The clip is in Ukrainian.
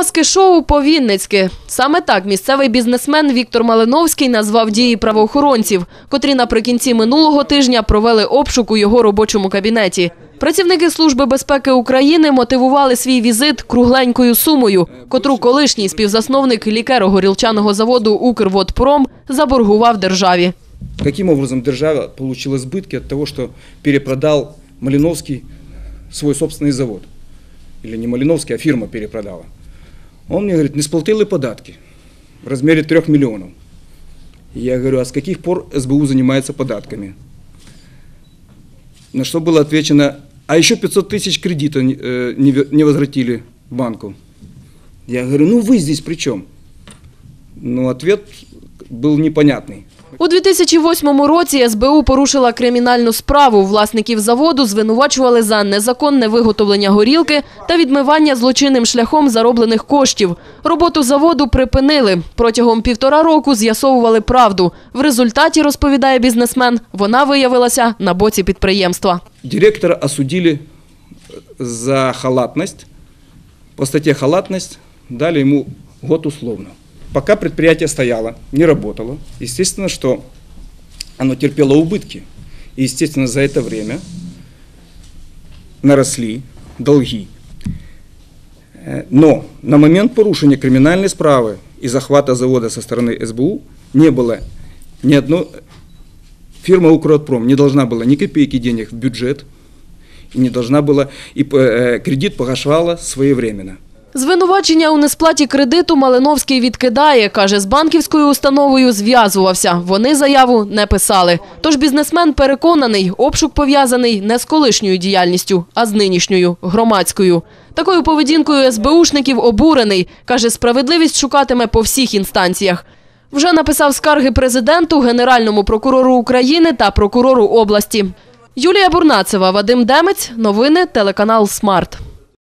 Маски-шоу по-вінницьки. Саме так місцевий бізнесмен Віктор Малиновський назвав дії правоохоронців, котрі наприкінці минулого тижня провели обшук у його робочому кабінеті. Працівники Служби безпеки України мотивували свій візит кругленькою сумою, котру колишній співзасновник лікеро-горілчаного заводу «Укрводпром» заборгував державі. Каким образом держава получила сбытки от того, что перепродал Малиновский свой собственный завод? Или не Малиновский, а фирма перепродала. Он мне говорит, не сплатили податки в размере 3 миллионов. Я говорю, а с каких пор СБУ занимается податками? На что было отвечено, а еще 500 тысяч кредита э, не возвратили банку. Я говорю, ну вы здесь при чем? Ну, ответ был непонятный. У 2008 році СБУ порушила кримінальну справу. Власників заводу звинувачували за незаконне виготовлення горілки та відмивання злочинним шляхом зароблених коштів. Роботу заводу припинили. Протягом півтора року з'ясовували правду. В результаті, розповідає бізнесмен, вона виявилася на боці підприємства. Директора осудили за халатность. По статье халатность дали ему год условно. Пока предприятие стояло, не работало, естественно, что оно терпело убытки. И, естественно, за это время наросли долги. Э, Но на момент порушения криминальной справы и захвата завода со стороны СБУ не было ни одной фирма «Укротпром» не должна была ни копейки денег в бюджет, и не должна была, и э, кредит погашала своевременно. Звинувачення у несплаті кредиту Малиновський відкидає. Каже, з банківською установою зв'язувався. Вони заяву не писали. Тож бізнесмен переконаний, обшук пов'язаний не з колишньою діяльністю, а з нинішньою, громадською. Такою поведінкою СБУшників обурений. Каже, справедливість шукатиме по всіх інстанціях. Вже написав скарги президенту, Генеральному прокурору України та прокурору області. Юлія Бурнацева, Вадим Демець. Новини телеканал Смарт.